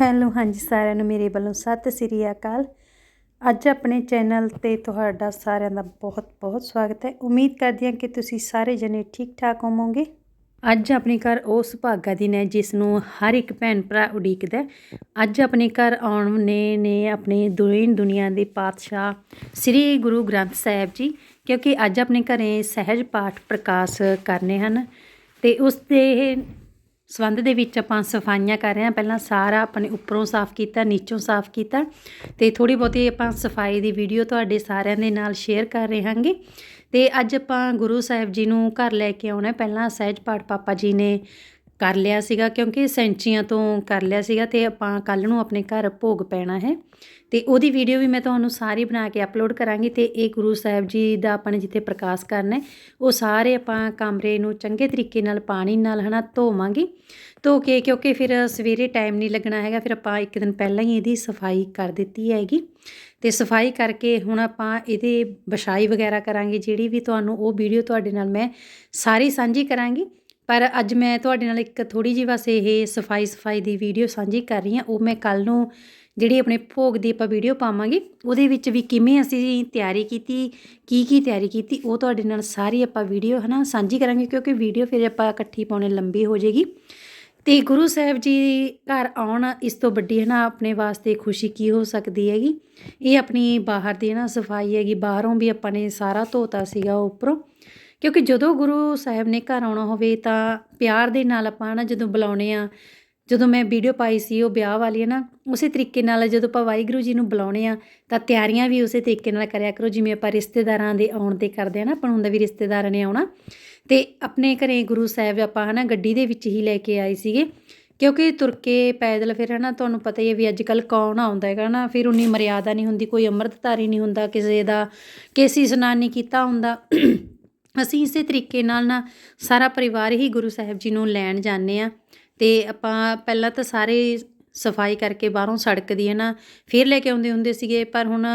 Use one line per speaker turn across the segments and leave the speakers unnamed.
Hello, ਹਾਂਜੀ, ਸਾਰਿਆਂ ਨੂੰ ਮੇਰੇ ਵੱਲੋਂ ਸਤਿ ਸ੍ਰੀ ਅਕਾਲ। ਅੱਜ ਆਪਣੇ ਚੈਨਲ ਤੇ ਤੁਹਾਡਾ ਸਾਰਿਆਂ ਦਾ ਬਹੁਤ ਬਹੁਤ ਸਵਾਗਤ ਹੈ। ਉਮੀਦ ਕਰਦੀ ਹਾਂ ਕਿ ਤੁਸੀਂ ਸਾਰੇ ਜਣੇ ਠੀਕ ਠਾਕ ਹੋਵੋਗੇ। ਅੱਜ ਆਪਣੇ ਘਰ ਉਸ ਸੁਭਾਗਾ ਦਿਨ ਹੈ, ਜਿਸ ਨੂੰ ਹਰ ਇੱਕ ਭੈਣ ਭਰਾ ਉਡੀਕਦਾ ਅੱਜ ਆਪਣੇ ਘਰ ਆਉਣ ਨੇ ਨੇ ਆਪਣੇ ਦੁਨੀਨ ਦੁਨੀਆ ਦੇ ਪਾਤਸ਼ਾਹ ਸ੍ਰੀ ਗੁਰੂ ਗ੍ਰੰਥ ਸਾਹਿਬ ਜੀ, ਕਿਉਂਕਿ ਅੱਜ ਆਪਣੇ ਘਰੇ ਸਹਿਜ ਪਾਠ ਪ੍ਰਕਾਸ਼ ਕਰਨੇ ਹਨ ਤੇ ਉਸ ਦੇ ਸੰਬੰਧ ਦੇ ਵਿੱਚ ਆਪਾਂ ਸਫਾਈਆਂ ਕਰ ਰਹੇ ਹਾਂ। ਪਹਿਲਾਂ ਸਾਰਾ ਆਪਣੇ ਉੱਪਰੋਂ ਸਾਫ਼ ਕੀਤਾ, ਨੀਚੋਂ ਸਾਫ਼ ਕੀਤਾ ਤੇ ਥੋੜੀ ਬਹੁਤੀ ਆਪਾਂ ਸਫ਼ਾਈ ਦੀ ਵੀਡੀਓ ਤੁਹਾਡੇ ਸਾਰਿਆਂ ਦੇ ਨਾਲ ਸ਼ੇਅਰ ਕਰ ਰਹੇ ਹਾਂਗੇ ਤੇ ਅੱਜ ਆਪਾਂ ਗੁਰੂ ਸਾਹਿਬ ਜੀ ਨੂੰ ਘਰ ਲੈ ਕੇ ਆਉਣਾ ਪਹਿਲਾਂ ਸਹਿਜ ਪਾਠ ਪਾਪਾ ਜੀ ਨੇ ਕਰ ਲਿਆ ਸੀਗਾ ਕਿਉਂਕਿ ਸੈਂਚੀਆਂ ਤੋਂ ਕਰ ਲਿਆ ਸੀਗਾ ਤੇ ਆਪਾਂ ਕੱਲ ਨੂੰ ਆਪਣੇ ਘਰ ਭੋਗ ਪੈਣਾ ਹੈ। ਤੇ ਉਹਦੀ ਵੀਡੀਓ ਵੀ ਮੈਂ ਤੁਹਾਨੂੰ ਸਾਰੀ ਬਣਾ ਕੇ ਅਪਲੋਡ ਕਰਾਂਗੀ ਤੇ ਇਹ ਗੁਰੂ ਸਾਹਿਬ ਜੀ ਦਾ ਆਪਾਂ ਨੇ ਜਿੱਥੇ ਪ੍ਰਕਾਸ਼ ਕਰਨਾ ਹੈ, ਉਹ ਸਾਰੇ ਆਪਾਂ ਕਮਰੇ ਨੂੰ ਚੰਗੇ ਤਰੀਕੇ ਨਾਲ ਪਾਣੀ ਨਾਲ ਹਨਾ ਧੋਵਾਂਗੇ। ਧੋ ਕੇ ਕਿਉਂਕਿ ਫਿਰ ਸਵੇਰੇ ਟਾਈਮ ਨਹੀਂ ਲੱਗਣਾ ਹੈਗਾ, ਫਿਰ ਆਪਾਂ ਇੱਕ ਦਿਨ ਪਹਿਲਾਂ ਹੀ ਇਹਦੀ ਸਫ਼ਾਈ ਕਰ ਦਿੱਤੀ ਹੈਗੀ। ਤੇ ਸਫ਼ਾਈ ਕਰਕੇ ਹੁਣ ਆਪਾਂ ਇਹਦੇ ਵਿਛਾਈ ਵਗੈਰਾ ਕਰਾਂਗੇ, ਜਿਹੜੀ ਵੀ ਤੁਹਾਨੂੰ ਉਹ ਵੀਡੀਓ ਤੁਹਾਡੇ ਨਾਲ ਮੈਂ ਸਾਰੀ ਸਾਂਝੀ ਕਰਾਂਗੀ। ਪਰ ਅੱਜ ਮੈਂ ਤੁਹਾਡੇ ਨਾਲ ਇੱਕ ਥੋੜੀ ਜਿਹੀ ਬਸ ਇਹ ਸਫ਼ਾਈ ਸਫ਼ਾਈ ਦੀ ਵੀਡੀਓ ਸਾਂਝੀ ਕਰ ਰਹੀ ਹਾਂ। ਉਹ ਮੈਂ ਕੱਲ ਨੂੰ ਜਿਹੜੀ ਆਪਣੇ ਭੋਗ ਦੀ ਆਪਾਂ ਵੀਡੀਓ ਪਾਵਾਂਗੇ, ਉਹਦੇ ਵਿੱਚ ਵੀ ਕਿਵੇਂ ਅਸੀਂ ਤਿਆਰੀ ਕੀਤੀ, ਕੀ ਕੀ ਤਿਆਰੀ ਕੀਤੀ, ਉਹ ਤੁਹਾਡੇ ਨਾਲ ਸਾਰੀ ਆਪਾਂ ਵੀਡੀਓ ਹਨਾ ਸਾਂਝੀ ਕਰਾਂਗੇ ਕਿਉਂਕਿ ਵੀਡੀਓ ਫਿਰ ਆਪਾਂ ਇਕੱਠੀ ਪਾਉਣੇ ਲੰਬੀ ਹੋ ਜਾਏਗੀ। ਤੇ ਗੁਰੂ ਸਾਹਿਬ ਜੀ ਘਰ ਆਉਣ ਇਸ ਤੋਂ ਵੱਡੀ ਹੈ ਨਾ ਆਪਣੇ ਵਾਸਤੇ ਖੁਸ਼ੀ ਕੀ ਹੋ ਸਕਦੀ ਹੈਗੀ? ਇਹ ਆਪਣੀ ਬਾਹਰ ਦੀ ਨਾ ਸਫ਼ਾਈ ਹੈਗੀ, ਬਾਹਰੋਂ ਵੀ ਆਪਾਂ ਨੇ ਸਾਰਾ ਧੋਤਾ ਸੀਗਾ ਉੱਪਰੋਂ। ਕਿਉਂਕਿ ਜਦੋਂ ਗੁਰੂ ਸਾਹਿਬ ਨੇ ਘਰ ਆਉਣਾ ਹੋਵੇ ਤਾਂ ਪਿਆਰ ਦੇ ਨਾਲ ਆਪਾਂ ਨਾ ਜਦੋਂ ਬੁਲਾਉਣੇ ਆ, ਜਦੋਂ ਮੈਂ ਵੀਡੀਓ ਪਾਈ ਸੀ ਉਹ ਵਿਆਹ ਵਾਲੀ ਹੈ ਨਾ, ਉਸੇ ਤਰੀਕੇ ਨਾਲ ਜਦੋਂ ਆਪਾਂ ਵਾਹਿਗੁਰੂ ਜੀ ਨੂੰ ਬੁਲਾਉਣੇ ਆ, ਤਾਂ ਤਿਆਰੀਆਂ ਵੀ ਉਸੇ ਤਰੀਕੇ ਨਾਲ ਕਰਿਆ ਕਰੋ, ਜਿਵੇਂ ਆਪਾਂ ਰਿਸ਼ਤੇਦਾਰਾਂ ਦੇ ਆਉਣ ਤੇ ਕਰਦੇ ਆ ਨਾ, ਆਪਾਂ ਹੁੰਦਾ ਵੀ ਰਿਸ਼ਤੇਦਾਰਾਂ ਨੇ ਆਉਣਾ। ਤੇ ਆਪਣੇ ਘਰੇ ਗੁਰੂ ਸਾਹਿਬ ਆਪਾਂ ਹਨਾ ਗੱਡੀ ਦੇ ਵਿੱਚ ਹੀ ਲੈ ਕੇ ਆਏ ਸੀਗੇ, ਕਿਉਂਕਿ ਤੁਰ ਕੇ ਪੈਦਲ ਫਿਰ ਹਨਾ ਤੁਹਾਨੂੰ ਪਤਾ ਹੀ ਹੈ ਵੀ ਅੱਜ ਕੱਲ ਕੌਣ ਆਉਂਦਾ ਹੈਗਾ ਨਾ, ਫਿਰ ਉਨੀ ਮਰਿਆਦਾ ਨਹੀਂ ਹੁੰਦੀ, ਕੋਈ ਅੰਮ੍ਰਿਤਧਾਰੀ ਨਹੀਂ ਹੁੰਦਾ, ਕਿਸੇ ਦਾ, ਕਿਸੇ ਇਸ਼ਨਾਨ ਨਹੀਂ ਕੀਤਾ ਹੁੰਦਾ। ਅਸੀਂ ਇਸੇ ਤਰੀਕੇ ਨਾਲ ਨਾ ਸਾਰਾ ਪਰਿਵਾਰ ਹੀ ਗੁਰੂ ਸਾਹਿਬ ਜੀ ਨੂੰ ਲੈਣ ਜਾਂਦੇ ਆ ਤੇ ਆਪਾਂ ਪਹਿਲਾਂ ਤਾਂ ਸਾਰੇ ਸਫ਼ਾਈ ਕਰਕੇ ਬਾਹਰੋਂ ਸੜਕ ਦੀ ਹੈ ਨਾ, ਫਿਰ ਲੈ ਕੇ ਆਉਂਦੇ ਹੁੰਦੇ ਸੀਗੇ, ਪਰ ਹੁਣ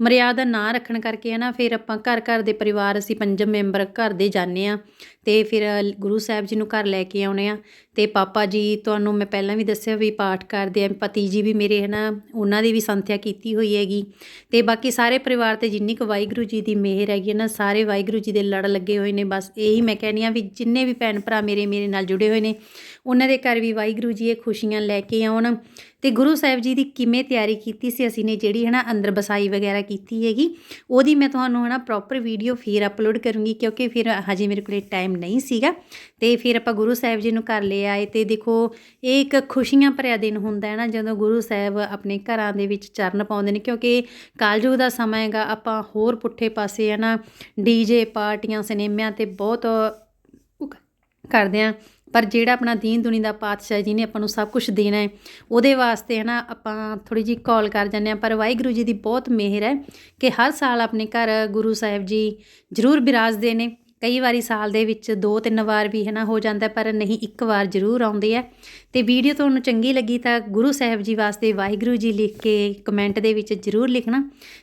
ਮਰਿਆਦਾ ਨਾ ਰੱਖਣ ਕਰਕੇ ਹੈ ਨਾ ਫਿਰ ਆਪਾਂ ਘਰ ਘਰ ਦੇ ਪਰਿਵਾਰ ਅਸੀਂ ਪੰਜ ਮੈਂਬਰ ਘਰ ਦੇ ਜਾਂਦੇ ਆ ਤੇ ਫਿਰ ਗੁਰੂ ਸਾਹਿਬ ਜੀ ਨੂੰ ਘਰ ਲੈ ਕੇ ਆਉਣੇ ਆ ਤੇ ਪਾਪਾ ਜੀ ਤੁਹਾਨੂੰ ਮੈਂ ਪਹਿਲਾਂ ਵੀ ਦੱਸਿਆ ਵੀ ਪਾਠ ਕਰਦੇ ਆ, ਪਤੀ ਜੀ ਵੀ ਮੇਰੇ ਹੈ ਨਾ ਉਹਨਾਂ ਦੀ ਵੀ ਸੰਥਿਆ ਕੀਤੀ ਹੋਈ ਹੈਗੀ ਤੇ ਬਾਕੀ ਸਾਰੇ ਪਰਿਵਾਰ ਤੇ ਜਿੰਨੀ ਕੁ ਵਾਹਿਗੁਰੂ ਜੀ ਦੀ ਮਿਹਰ ਹੈਗੀ ਨਾ, ਸਾਰੇ ਵਾਹਿਗੁਰੂ ਜੀ ਦੇ ਲੜ ਲੱਗੇ ਹੋਏ ਨੇ, ਬਸ ਇਹੀ ਮੈਂ ਕਹਿੰਦੀ ਆ ਵੀ ਜਿੰਨੇ ਵੀ ਭੈਣ ਭਰਾ ਮੇਰੇ ਮੇਰੇ ਨਾਲ ਜੁੜੇ ਹੋਏ ਨੇ, ਉਹਨਾਂ ਦੇ ਘਰ ਵੀ ਵਾਹਿਗੁਰੂ ਜੀ ਇਹ ਖੁਸ਼ੀਆਂ ਲੈ ਕੇ ਆਉਣ ਤੇ ਗੁਰੂ ਸਾਹਿਬ ਜੀ ਦੀ ਕਿਵੇਂ ਤਿਆਰੀ ਕੀਤੀ ਸੀ, ਅਸੀਂ ਨੇ ਜਿਹੜੀ ਹੈ ਨਾ ਅੰਦਰ ਬਸਾਈ ਵਗੈਰਾ ਕੀਤੀ ਹੈਗੀ, ਉਹਦੀ ਮੈਂ ਤੁਹਾਨੂੰ ਹੈ ਨਾ ਪ੍ਰੋਪਰ ਵੀਡੀਓ ਫਿਰ ਅਪਲੋਡ ਕਰੂੰਗੀ, ਕਿਉਂਕਿ ਫਿਰ ਹਜੇ ਮੇਰੇ ਕੋਲੇ ਟਾਈਮ ਨਹੀਂ ਸੀਗਾ। ਤੇ ਫਿਰ ਆਪਾਂ ਗੁਰੂ ਸਾਹਿਬ ਜੀ ਨੂੰ ਘਰ ਲੈ ਆਏ ਤੇ ਦੇਖੋ, ਇਹ ਇੱਕ ਖੁਸ਼ੀਆਂ ਭਰਿਆ ਦਿਨ ਹੁੰਦਾ ਹੈ ਨਾ ਜਦੋਂ ਗੁਰੂ ਸਾਹਿਬ ਆਪਣੇ ਘਰਾਂ ਦੇ ਵਿੱਚ ਚਰਨ ਪਾਉਂਦੇ ਨੇ, ਕਿਉਂਕਿ ਕਾਲਯੁਗ ਦਾ ਸਮਾਂ ਹੈਗਾ, ਆਪਾਂ ਹੋਰ ਪੁੱਠੇ ਪਾਸੇ ਹੈ ਨਾ ਡੀਜੇ ਪਾਰਟੀਆਂ, ਸਿਨੇਮਿਆਂ ਤੇ ਬਹੁਤ ਕਰਦੇ ਆ ਪਰ ਜਿਹੜਾ ਆਪਣਾ ਦੀਨ ਦੁਨੀ ਦਾ ਪਾਤਸ਼ਾਹ ਜੀ ਨੇ ਆਪਾਂ ਨੂੰ ਸਭ ਕੁਝ ਦੇਣਾ ਹੈ, ਉਹਦੇ ਵਾਸਤੇ ਹਨਾ ਆਪਾਂ ਥੋੜੀ ਜੀ ਕਾਲ ਕਰ ਜਾਂਦੇ ਆ ਪਰ ਵਾਹਿਗੁਰੂ ਜੀ ਦੀ ਬਹੁਤ ਮਿਹਰ ਹੈ ਕਿ ਹਰ ਸਾਲ ਆਪਣੇ ਘਰ ਗੁਰੂ ਸਾਹਿਬ ਜੀ ਜ਼ਰੂਰ ਬਿਰਾਜਦੇ ਨੇ। ਕਈ ਵਾਰੀ ਸਾਲ ਦੇ ਵਿੱਚ ਦੋ ਤਿੰਨ ਵਾਰ ਵੀ ਹੈ ਨਾ ਹੋ ਜਾਂਦਾ ਪਰ ਨਹੀਂ, ਇੱਕ ਵਾਰ ਜ਼ਰੂਰ ਆਉਂਦੇ ਆ ਤੇ ਵੀਡੀਓ ਤੁਹਾਨੂੰ ਚੰਗੀ ਲੱਗੀ ਤਾਂ ਗੁਰੂ ਸਾਹਿਬ ਜੀ ਵਾਸਤੇ ਵਾਹਿਗੁਰੂ ਜੀ ਲਿਖ ਕੇ ਕਮੈਂਟ ਦੇ ਵਿੱਚ ਜ਼ਰੂਰ ਲਿਖਣਾ।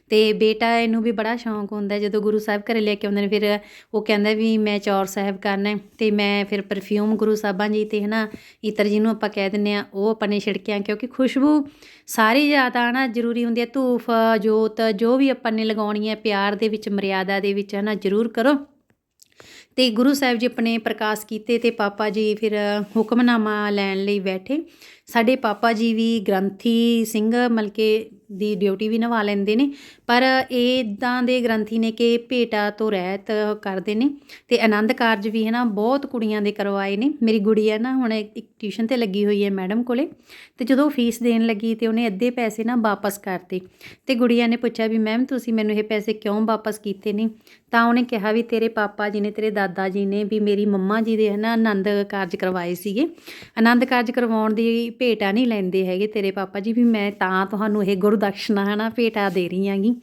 ਤੇ ਬੇਟਾ ਇਹਨੂੰ ਵੀ ਬੜਾ ਸ਼ੌਂਕ ਹੁੰਦਾ ਜਦੋਂ ਗੁਰੂ ਸਾਹਿਬ ਘਰੇ ਲੈ ਕੇ ਆਉਂਦੇ ਨੇ, ਫਿਰ ਉਹ ਕਹਿੰਦਾ ਵੀ ਮੈਂ ਚੌਰ ਸਾਹਿਬ ਕਰਨਾ ਤੇ ਮੈਂ ਫਿਰ ਪਰਫਿਊਮ ਗੁਰੂ ਸਾਹਿਬਾਂ ਜੀ ਤੇ ਹਨਾ ਇਤਰ ਜੀ ਨੂੰ ਆਪਾਂ ਕਹਿ ਦਿੰਨੇ ਆ ਉਹ ਆਪਾਂ ਨੇ ਛਿੜਕਿਆ ਕਿਉਂਕਿ ਖੁਸ਼ਬੂ ਸਾਰੀ ਜ਼ਿਆਦਾ ਨਾ ਜ਼ਰੂਰੀ ਹੁੰਦੀ ਹੈ। ਧੂਫ, ਜੋਤ ਜੋ ਵੀ ਆਪਾਂ ਨੇ ਲਗਾਉਣੀ ਹੈ, ਪਿਆਰ ਦੇ ਵਿੱਚ, ਮਰਿਆਦਾ ਦੇ ਵਿੱਚ ਹੈ ਨਾ ਜ਼ਰੂਰ ਕਰੋ। ਤੇ ਗੁਰੂ ਸਾਹਿਬ ਜੀ ਆਪਣੇ ਪ੍ਰਕਾਸ਼ ਕੀਤੇ ਤੇ ਪਾਪਾ ਜੀ ਫਿਰ ਹੁਕਮਨਾਮਾ ਲੈਣ ਲਈ ਬੈਠੇ। ਸਾਡੇ ਪਾਪਾ ਜੀ ਵੀ ਗ੍ਰੰਥੀ ਸਿੰਘ ਮਲਕੇ ਦੀ ਡਿਊਟੀ ਵੀ ਨਿਭਾ ਲੈਂਦੇ ਨੇ, ਪਰ ਇਹ ਇਦਾਂ ਦੇ ਗ੍ਰੰਥੀ ਨੇ ਕਿ ਭੇਟਾ ਤੋਂ ਰਹਿਤ ਕਰਦੇ ਨੇ ਤੇ ਆਨੰਦ ਕਾਰਜ ਵੀ ਹੈ ਨਾ ਬਹੁਤ ਕੁੜੀਆਂ ਦੇ ਕਰਵਾਏ ਨੇ। ਮੇਰੀ ਗੁੜੀ ਹੈ ਨਾ ਹੁਣ ਇੱਕ ਟਿਊਸ਼ਨ ਤੇ ਲੱਗੀ ਹੋਈ ਹੈ ਮੈਡਮ ਕੋਲੇ ਤੇ ਜਦੋਂ ਫੀਸ ਦੇਣ ਲੱਗੀ ਤੇ ਉਹਨੇ ਅੱਧੇ ਪੈਸੇ ਨਾ ਵਾਪਸ ਕਰਤੇ ਤੇ ਗੁੜੀਆ ਨੇ ਪੁੱਛਿਆ ਵੀ ਮੈਮ ਤੁਸੀਂ ਮੈਨੂੰ ਇਹ ਪੈਸੇ ਕਿਉਂ ਵਾਪਸ ਕੀਤੇ ਨੇ? ਤਾਂ ਉਹਨੇ ਕਿਹਾ ਵੀ ਤੇਰੇ ਪਾਪਾ ਜੀ ਨੇ, ਤੇਰੇ ਦਾਦਾ ਜੀ ਨੇ ਵੀ ਮੇਰੀ ਮੰਮਾ ਜੀ ਦੇ ਹੈ ਨਾ ਆਨੰਦ ਕਾਰਜ ਕਰਵਾਏ ਸੀਗੇ। ਆਨੰਦ ਕਾਰਜ ਕਰਵਾਉਣ ਦੀ ਭੇਟਾ ਨਹੀਂ ਲੈਂਦੇ ਹੈਗੇ ਤੇਰੇ ਪਾਪਾ ਜੀ, ਵੀ ਮੈਂ ਤਾਂ ਤੁਹਾਨੂੰ ਇਹ ਗੁਰੂ ਹੈ ਨਾ ਭੇਟਾ ਦੇ ਰਹੀ ਆਂਗੀ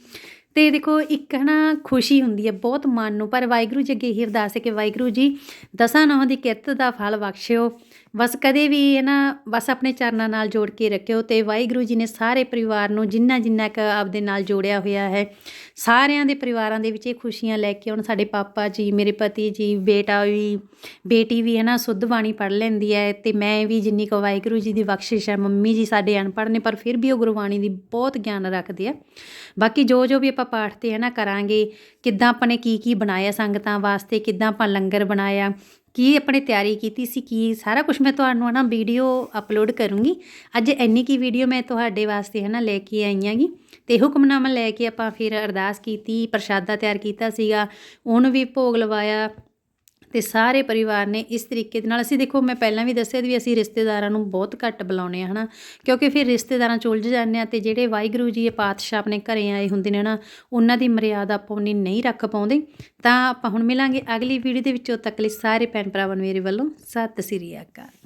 ਅਤੇ ਦੇਖੋ, ਇੱਕ ਹੈ ਨਾ ਖੁਸ਼ੀ ਹੁੰਦੀ ਹੈ, ਬਹੁਤ ਮਨ ਨੂੰ। ਪਰ ਵਾਹਿਗੁਰੂ ਜੀ ਅੱਗੇ ਇਹੀ ਅਰਦਾਸ ਹੈ ਕਿ ਵਾਹਿਗੁਰੂ ਜੀ, ਦਸਾਂ ਨੌਂ ਦੀ ਕਿਰਤ ਦਾ ਫਲ ਬਖਸ਼ਿਓ। ਬਸ ਕਦੇ ਵੀ ਹੈ ਨਾ ਬਸ ਆਪਣੇ ਚਰਨਾਂ ਨਾਲ ਜੋੜ ਕੇ ਰੱਖਿਓ ਤੇ ਵਾਹਿਗੁਰੂ ਜੀ ਨੇ ਸਾਰੇ ਪਰਿਵਾਰ ਨੂੰ ਜਿੰਨਾ ਜਿੰਨਾ ਕ ਆਪਦੇ ਨਾਲ ਜੋੜਿਆ ਹੋਇਆ ਹੈ, ਸਾਰਿਆਂ ਦੇ ਪਰਿਵਾਰਾਂ ਦੇ ਵਿੱਚ ਇਹ ਖੁਸ਼ੀਆਂ ਲੈ ਕੇ ਆਉਣ। ਸਾਡੇ ਪਾਪਾ ਜੀ, ਮੇਰੇ ਪਤੀ ਜੀ, ਬੇਟਾ ਵੀ, ਬੇਟੀ ਵੀ ਹੈ ਨਾ ਸੁੱਧ ਬਾਣੀ ਪੜ੍ਹ ਲੈਂਦੀ ਹੈ ਤੇ ਮੈਂ ਵੀ ਜਿੰਨੀ ਕੁ ਵਾਹਿਗੁਰੂ ਜੀ ਦੀ ਬਖਸ਼ਿਸ਼ ਹੈ, ਮੰਮੀ ਜੀ ਸਾਡੇ ਅਨਪੜ੍ਹ ਨੇ, ਪਰ ਫਿਰ ਵੀ ਉਹ ਗੁਰਬਾਣੀ ਦੀ ਬਹੁਤ ਗਿਆਨ ਰੱਖਦੇ ਆ। ਬਾਕੀ ਜੋ ਜੋ ਵੀ ਆਪਾਂ ਪਾਠ ਤੇ ਹੈ ਨਾ ਕਰਾਂਗੇ ਕਿੱਦਾਂ ਆਪਾਂ ਨੇ ਕੀ ਕੀ ਬਣਾਇਆ ਸੰਗਤਾਂ ਵਾਸਤੇ, ਕਿੱਦਾਂ ਆਪਾਂ ਲੰਗਰ ਬਣਾਇਆ, ਕੀ ਆਪਣੇ ਤਿਆਰੀ ਕੀਤੀ ਸੀ, ਕੀ ਸਾਰਾ ਕੁਝ ਮੈਂ ਤੁਹਾਨੂੰ ਹੈ ਨਾ ਵੀਡੀਓ ਅਪਲੋਡ ਕਰੂੰਗੀ। ਅੱਜ ਇੰਨੀ ਕੀ ਵੀਡੀਓ ਮੈਂ ਤੁਹਾਡੇ ਵਾਸਤੇ ਹੈ ਨਾ ਲੈ ਕੇ ਆਈ ਆਂਗੀ ਤੇ ਹੁਕਮਨਾਮਾ ਲੈ ਕੇ ਆਪਾਂ ਫਿਰ ਅਰਦਾਸ ਕੀਤੀ, ਪ੍ਰਸ਼ਾਦਾ ਤਿਆਰ ਕੀਤਾ ਸੀਗਾ, ਉਹਨੂੰ ਵੀ ਭੋਗ ਲਵਾਇਆ ਤੇ ਸਾਰੇ ਪਰਿਵਾਰ ਨੇ ਇਸ ਤਰੀਕੇ ਦੇ ਨਾਲ, ਅਸੀਂ ਦੇਖੋ, ਮੈਂ ਪਹਿਲਾਂ ਵੀ ਦੱਸਿਆ ਵੀ ਅਸੀਂ ਰਿਸ਼ਤੇਦਾਰਾਂ ਨੂੰ ਬਹੁਤ ਘੱਟ ਬੁਲਾਉਨੇ ਆ ਹਨਾ? ਕਿਉਂਕਿ ਫਿਰ ਰਿਸ਼ਤੇਦਾਰਾਂ ਚ ਉਲਝ ਜਾਂਦੇ ਆ ਤੇ ਜਿਹੜੇ ਵਾਹਿਗੁਰੂ ਜੀ ਇਹ ਪਾਤਸ਼ਾਹ ਆਪਣੇ ਘਰੇ ਆਏ ਹੁੰਦੇ ਨੇ ਨਾ ਉਹਨਾਂ ਦੀ ਮਰਿਆਦਾ ਆਪਾਂ ਉਨੀ ਨਹੀਂ ਰੱਖ ਪਾਉਂਦੇ। ਤਾਂ ਆਪਾਂ ਹੁਣ ਮਿਲਾਂਗੇ ਅਗਲੀ ਵੀਡੀਓ ਦੇ ਵਿੱਚੋਂ ਤੱਕ ਲਈ ਸਾਰੇ ਭੈਣ ਭਰਾਵਾਂ ਨੂੰ ਮੇਰੇ ਵੱਲੋਂ ਸਤਿ ਸ੍ਰੀ ਅਕਾਲ।